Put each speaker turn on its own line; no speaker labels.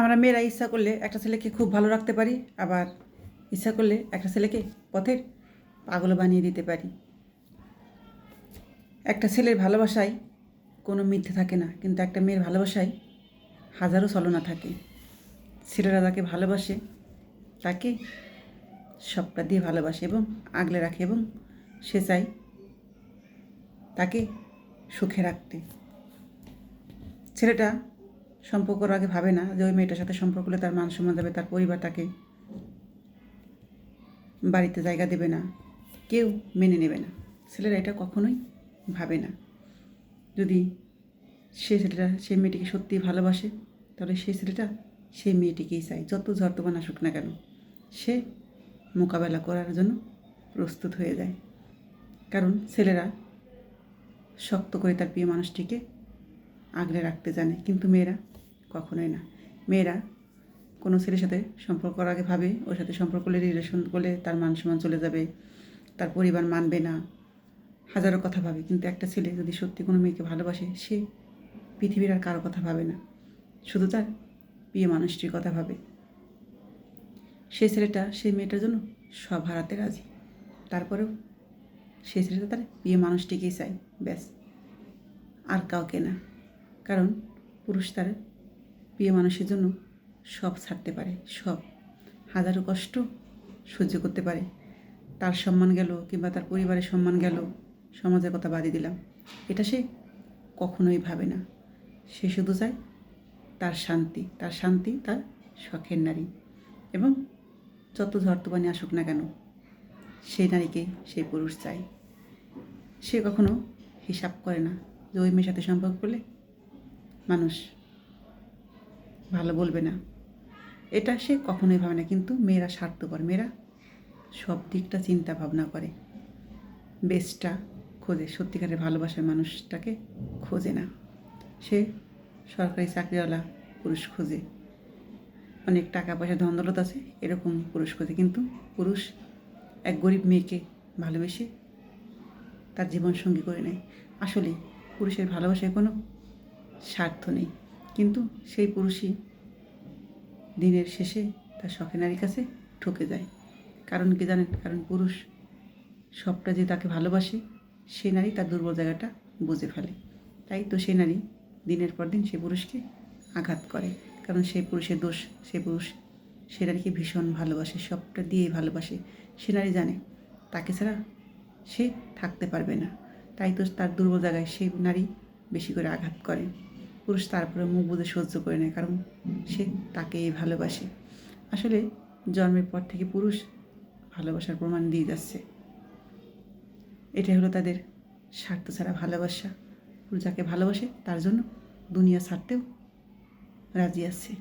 আমরা মেয়েরা ইচ্ছা করলে একটা ছেলেকে খুব ভালো রাখতে পারি, আবার ইচ্ছা করলে একটা ছেলেকে পথের পাগল বানিয়ে দিতে পারি। একটা ছেলের ভালোবাসায় কোনো মিথ্যে থাকে না, কিন্তু একটা মেয়ের ভালোবাসায় হাজারো ছলনা থাকে। ছেলেরা যাকে ভালোবাসে, তাকে সবটা দিয়ে ভালোবাসে এবং আগলে রাখে এবং সে চায় তাকে সুখে রাখতে। ছেলেটা সম্পর্কর আগে ভাবে না যে ওই মেয়েটার সাথে সম্পর্ক হলে তার মান সম্মান যাবে, তার পরিবার তাকে বাড়িতে জায়গা দেবে না, কেউ মেনে নেবে না। ছেলেরা এটা কখনোই ভাবে না। যদি সে ছেলেটা সেই মেয়েটিকে সত্যিই ভালোবাসে, তাহলে সেই ছেলেটা সেই মেয়েটিকেই চায়, যত ঝর্তমান আসুক না কেন। সে মোকাবেলা করার জন্য প্রস্তুত হয়ে যায়। কারণ ছেলেরা শক্ত করে তার প্রিয় মানুষটিকে আগলে রাখতে জানে, কিন্তু মেয়েরা কখনোই না। মেয়েরা কোনো ছেলের সাথে সম্পর্ক করার আগে ভাবে, ওর সাথে সম্পর্ক করলে রিলেশন করলে তার মান সম্মান চলে যাবে, তার পরিবার মানবে না। হাজারো কথা ভাবে, কিন্তু একটা ছেলে যদি সত্যি কোনো মেয়েকে ভালোবাসে, সে পৃথিবীর আর কারও কথা ভাবে না। শুধু তার প্রিয় মানুষটির কথা ভাবে। সেই ছেলেটা সেই মেয়েটার জন্য সব হারাতে রাজি। তারপরেও সেই ছেলেটা তার প্রিয় মানুষটিকেই চায়, ব্যাস। আর কাউকে না। কারণ পুরুষ তার প্রিয় মানুষের জন্য সব ছাড়তে পারে, সব। হাজারো কষ্ট সহ্য করতে পারে। তার সম্মান গেল কিংবা তার পরিবারের সম্মান গেল, সমাজের কথা বাদই দিলাম। এটা সে কখনোই ভাবে না। সে শুধু চায় তার শান্তি তার শান্তি তার শখের নারী। এবং যত ঝর্তবানি আসুক না কেন, সেই নারীকে সেই পুরুষ চায়। সে কখনো হিসাব করে না যে ওই মেয়ের সাথে সম্পর্ক করলে মানুষ। ভালো বলবে না। এটা সে কখনোই ভাবে না, কিন্তু মেয়েরা স্বার্থপর। মেয়েরা সব দিকটা চিন্তা ভাবনা করে। বেস্টটা খোঁজে। সত্যিকারের ভালোবাসার মানুষটাকে খোঁজে না। সে সরকারি চাকরিওয়ালা পুরুষ খোঁজে। অনেক টাকা পয়সা ধন আছে, এরকম পুরুষ খোঁজে। কিন্তু পুরুষ এক গরিব মেয়েকে ভালোবেসে তার জীবনসঙ্গী করে নেয়। আসলে পুরুষের ভালোবাসায় কোনো স্বার্থ নেই। কিন্তু সেই পুরুষই দিনের শেষে তার শখে নারীর কাছে ঠকে যায়। কারণ কি জানেন? কারণ পুরুষ সবটা যে তাকে ভালোবাসে, সে নারী তার দুর্বল জায়গাটা বুঝে ফেলে। তাই তো সে নারী দিনের পর দিন সে পুরুষকে আঘাত করে। কারণ সেই পুরুষের দোষ সে পুরুষ, সে নারীকে ভীষণ ভালোবাসে, সবটা দিয়েই ভালোবাসে। সে নারী জানে, তাকে ছাড়া সে থাকতে পারবে না। তাই তো তার দুর্বল জায়গায় সেই নারী বেশি করে আঘাত করে। পুরুষ তারপরে মুখ বুঝে সহ্য করে নেয়, কারণ সে তাকেই ভালোবাসে। আসলে জন্মের পর থেকে পুরুষ ভালোবাসার প্রমাণ দিয়ে যাচ্ছে। এটাই হলো তাদের স্বার্থ ছাড়া ভালোবাসা। যাকে ভালোবাসে, তার জন্য দুনিয়া ছাড়তেও রাজি আছে।